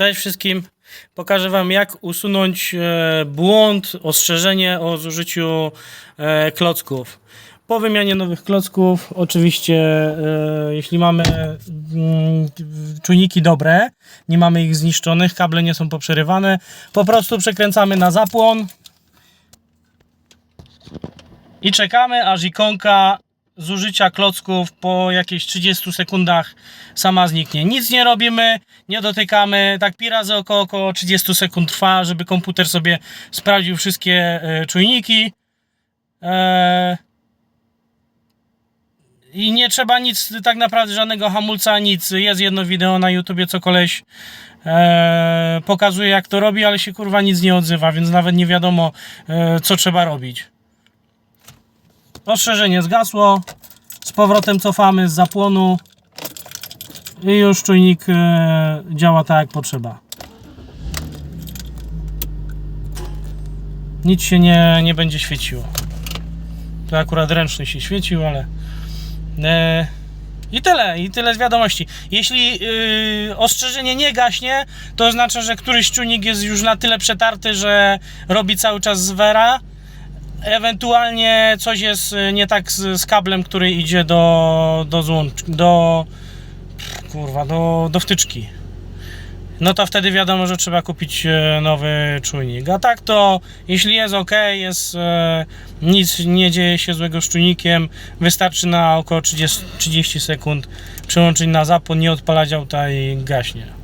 Cześć wszystkim. Pokażę Wam, jak usunąć e, błąd, ostrzeżenie o zużyciu e, klocków. Po wymianie nowych klocków, oczywiście, e, jeśli mamy mm, czujniki dobre, nie mamy ich zniszczonych, kable nie są poprzerywane, po prostu przekręcamy na zapłon i czekamy, aż ikonka zużycia klocków po jakieś 30 sekundach sama zniknie. Nic nie robimy, nie dotykamy. Tak pi razy około, około 30 sekund trwa, żeby komputer sobie sprawdził wszystkie e, czujniki. E, I nie trzeba nic, tak naprawdę żadnego hamulca, nic. Jest jedno wideo na YouTubie, co koleś e, pokazuje jak to robi, ale się kurwa nic nie odzywa, więc nawet nie wiadomo e, co trzeba robić. Ostrzeżenie zgasło. Z powrotem cofamy z zapłonu. I już czujnik e, działa tak jak potrzeba. Nic się nie, nie będzie świeciło. To akurat ręczny się świecił, ale. E, I tyle, i tyle z wiadomości. Jeśli yy, ostrzeżenie nie gaśnie, to oznacza, że któryś czujnik jest już na tyle przetarty, że robi cały czas zwera. Ewentualnie coś jest y, nie tak z, z kablem, który idzie do, do złącz, do kurwa, do, do wtyczki. No to wtedy wiadomo, że trzeba kupić e, nowy czujnik. A tak to, jeśli jest ok, jest e, nic nie dzieje się złego z czujnikiem, wystarczy na około 30, 30 sekund przełączyć na zapłon, nie odpalać auta i gaśnie.